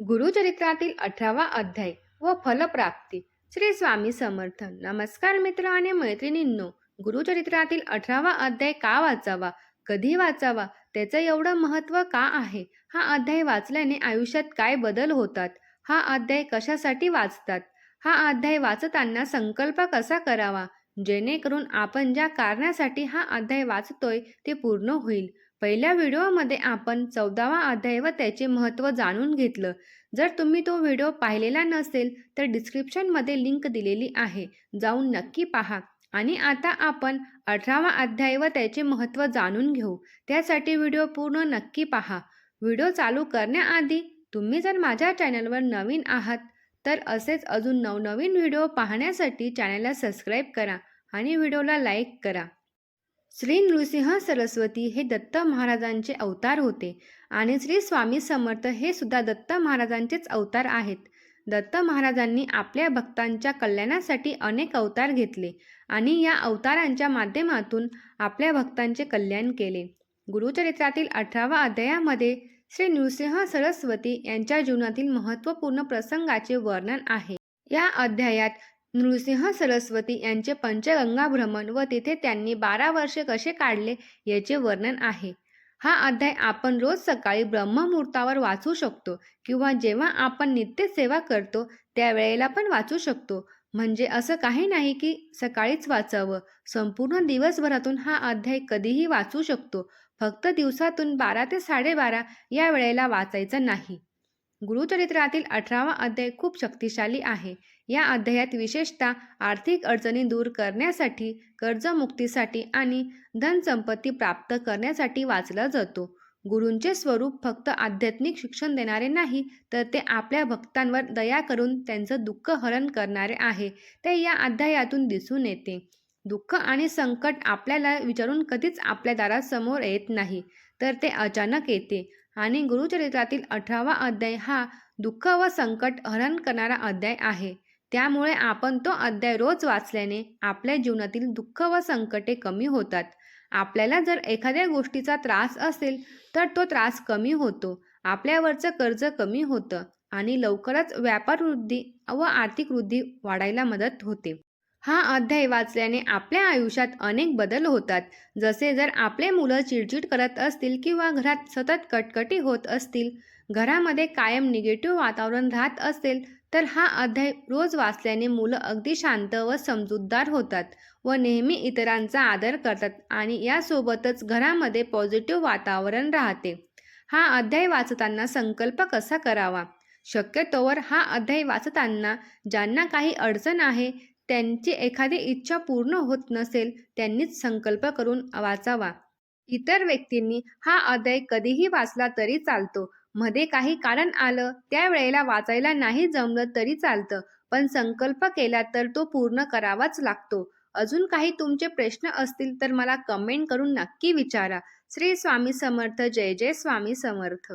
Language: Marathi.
गुरुचरित्रातील अठरावा अध्याय व फलप्राप्ती. श्री स्वामी समर्थ. नमस्कार मित्र आणि मैत्रिणींनो. गुरुचरित्रातील अठरावा अध्याय का वाचावा? कधी वाचावा? त्याचं एवढं महत्त्व का आहे? हा अध्याय वाचल्याने आयुष्यात काय बदल होतात? हा अध्याय कशासाठी वाचतात? हा अध्याय वाचताना संकल्प कसा करावा? जेणेकरून आपण ज्या कारणासाठी हा अध्याय वाचतोय ते पूर्ण होईल. पहिल्या व्हिडिओमध्ये आपण चौदावा अध्याय व त्याचे महत्त्व जाणून घेतलं. जर तुम्ही तो व्हिडिओ पाहिलेला नसेल तर डिस्क्रिप्शनमध्ये लिंक दिलेली आहे. जाऊन नक्की पहा. आणि आता आपण अठरावा अध्याय व त्याचे महत्त्व जाणून घेऊ. त्यासाठी व्हिडिओ पूर्ण नक्की पहा. व्हिडिओ चालू करण्याआधी तुम्ही जर माझ्या चॅनलवर नवीन आहात तर असेच अजून नवनवीन व्हिडिओ पाहण्यासाठी चॅनलला सबस्क्राईब करा आणि व्हिडिओला लाईक करा. श्री नृसिंह सरस्वती हे दत्त महाराजांचे अवतार होते आणि श्री स्वामी समर्थ हे सुद्धा दत्त महाराजांचेच अवतार आहेत. दत्त महाराजांनी आपल्या भक्तांच्या कल्याणासाठी अनेक अवतार घेतले आणि या अवतारांच्या माध्यमातून आपल्या भक्तांचे कल्याण केले. गुरुचरित्रातील अठरावा अध्यायामध्ये श्री नृसिंह सरस्वती यांच्या जीवनातील महत्त्वपूर्ण प्रसंगाचे वर्णन आहे. या अध्यायात नृसिंह सरस्वती यांचे पंचगंगा भ्रमण व तिथे त्यांनी बारा वर्षे कसे काढले याचे वर्णन आहे. हा अध्याय आपण रोज सकाळी ब्रह्ममुहूर्तावर वाचू शकतो किंवा जेव्हा आपण नित्य सेवा करतो त्यावेळेला पण वाचू शकतो. म्हणजे असं काही नाही की सकाळीच वाचावं. संपूर्ण दिवसभरातून हा अध्याय कधीही वाचू शकतो. फक्त दिवसातून बारा ते साडेबारा या वेळेला वाचायचा नाही. गुरुचरित्रातील अठरावा अध्याय खूप शक्तिशाली आहे. या अध्यायात विशेषतः आर्थिक अडचणी दूर करण्यासाठी कर्जमुक्तीसाठी आणि धनसंपत्ती प्राप्त करण्यासाठी वाचला जातो. गुरूंचे स्वरूप फक्त आध्यात्मिक शिक्षण देणारे नाही तर ते आपल्या भक्तांवर दया करून त्यांचं दुःख हरण करणारे आहे. ते या अध्यायातून दिसून येते. दुःख आणि संकट आपल्याला विचारून कधीच आपल्या दारासमोर येत नाही तर ते अचानक येते. आणि गुरुचरित्रातील अठरावा अध्याय हा दुःख व संकट हरण करणारा अध्याय आहे. त्यामुळे आपण तो अध्याय रोज वाचल्याने आपल्या जीवनातील दुःख व संकटे कमी होतात. आपल्याला जर एखाद्या गोष्टीचा त्रास असेल तर तो त्रास कमी होतो. आपल्यावरचं कर्ज कमी होतं आणि लवकरच व्यापार वृद्धी व आर्थिक वृद्धी वाढायला मदत होते. हा अध्याय वाचल्याने आपल्या आयुष्यात अनेक बदल होतात. जसे जर आपले मुलं चिडचिड करत असतील किंवा घरात सतत कटकटी होत असतील घरामध्ये कायम निगेटिव्ह वातावरण राहत असेल तर हा अध्याय रोज वाचल्याने मुलं अगदी शांत व समजूतदार होतात व नेहमी इतरांचा आदर करतात आणि यासोबतच घरामध्ये पॉझिटिव्ह वातावरण राहते. हा अध्याय वाचताना संकल्प कसा करावा? शक्यतोवर हा अध्याय वाचताना ज्यांना काही अडचण आहे त्यांची एखादी इच्छा पूर्ण होत नसेल त्यांनीच संकल्प करून वाचावा. इतर व्यक्तींनी हा अध्याय कधीही वाचला तरी चालतो. मध्ये काही कारण आलं त्यावेळेला वाचायला नाही जमलं तरी चालतं पण संकल्प केला तर तो पूर्ण करावाच लागतो. अजून काही तुमचे प्रश्न असतील तर मला कमेंट करून नक्की विचारा. श्री स्वामी समर्थ जय जय स्वामी समर्थ.